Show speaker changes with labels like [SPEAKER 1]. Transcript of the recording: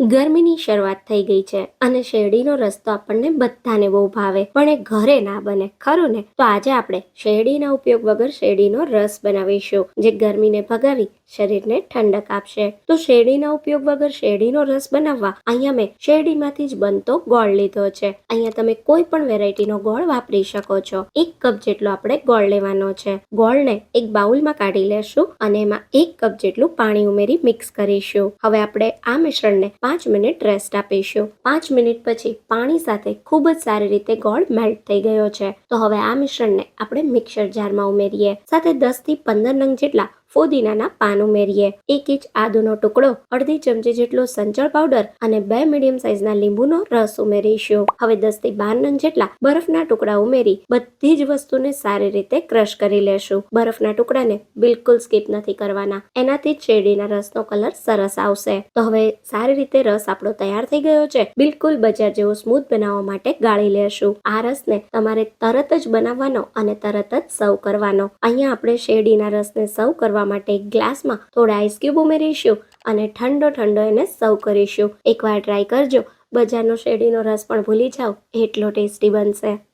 [SPEAKER 1] ગરમીની શરૂઆત થઈ ગઈ છે અને શેરડીનો રસ્તો આપણને બધાને બહુ ભાવે. પણ એ ઘરે ના બને, ખરું ને? તો આજે આપણે શેરડીના ઉપયોગ વગર શેરડીનો રસ બનાવીશું, જે ગરમીને ભગાવી શરીરને ઠંડક આપશે. તો શેરડીના ઉપયોગ વગર શેરડીનો રસ બનાવવા અહીંયા મેં શેરડીમાંથી જ બનતો ગોળ લીધો છે. અહીંયા તમે કોઈ પણ વેરાયટીનો ગોળ વાપરી શકો છો. એક કપ જેટલો આપણે ગોળ લેવાનો છે. ગોળને એક બાઉલમાં કાઢી લેશું અને એમાં એક કપ જેટલું પાણી ઉમેરી મિક્સ કરીશું. હવે આપણે આ મિશ્રણને પાંચ મિનિટ રેસ્ટ આપીશું. પાંચ મિનિટ પછી પાણી સાથે ખૂબ જ સારી રીતે ગોળ મેલ્ટ થઈ ગયો છે. તો હવે આ મિશ્રણને આપણે મિક્સર જારમાં ઉમેરીએ. સાથે દસથી પંદર નંગ જેટલા ફોદીનાના પાન ઉમેરીએ. એક ઇંચ આદુનો ટુકડો, અડધી ચમચી જેટલો સંચળ પાવડર અને બે મીડિયમ સાઇઝના લીંબુનો રસ ઉમેરીશું. હવે દસથી બાર નંગ જેટલા બરફના ટુકડા ઉમેરી બધી જ વસ્તુને સારી રીતે ક્રશ કરી લેશું. બરફના ટુકડાને બિલકુલ સ્કીપ નથી કરવાના. એનાથી શેરડીના રસનો કલર સરસ આવશે. તો હવે સારી રીતે રસ આપણો તૈયાર થઈ ગયો છે. બિલકુલ બજાર જેવો સ્મૂથ બનાવવા માટે ગાળી લેશું. આ રસને તમારે તરત જ બનાવવાનો અને તરત જ સર્વ કરવાનો. અહીંયા આપણે શેરડીના રસને સર્વ કરવા માટે એક ગ્લાસમાં થોડા આઈસ ક્યુબ ઉમેરીશું અને ઠંડો ઠંડો એને સર્વ કરીશું. એકવાર ટ્રાય કરજો. બજારનો શેરડીનો રસ પણ ભૂલી જાઓ. એટલો ટેસ્ટી બનશે.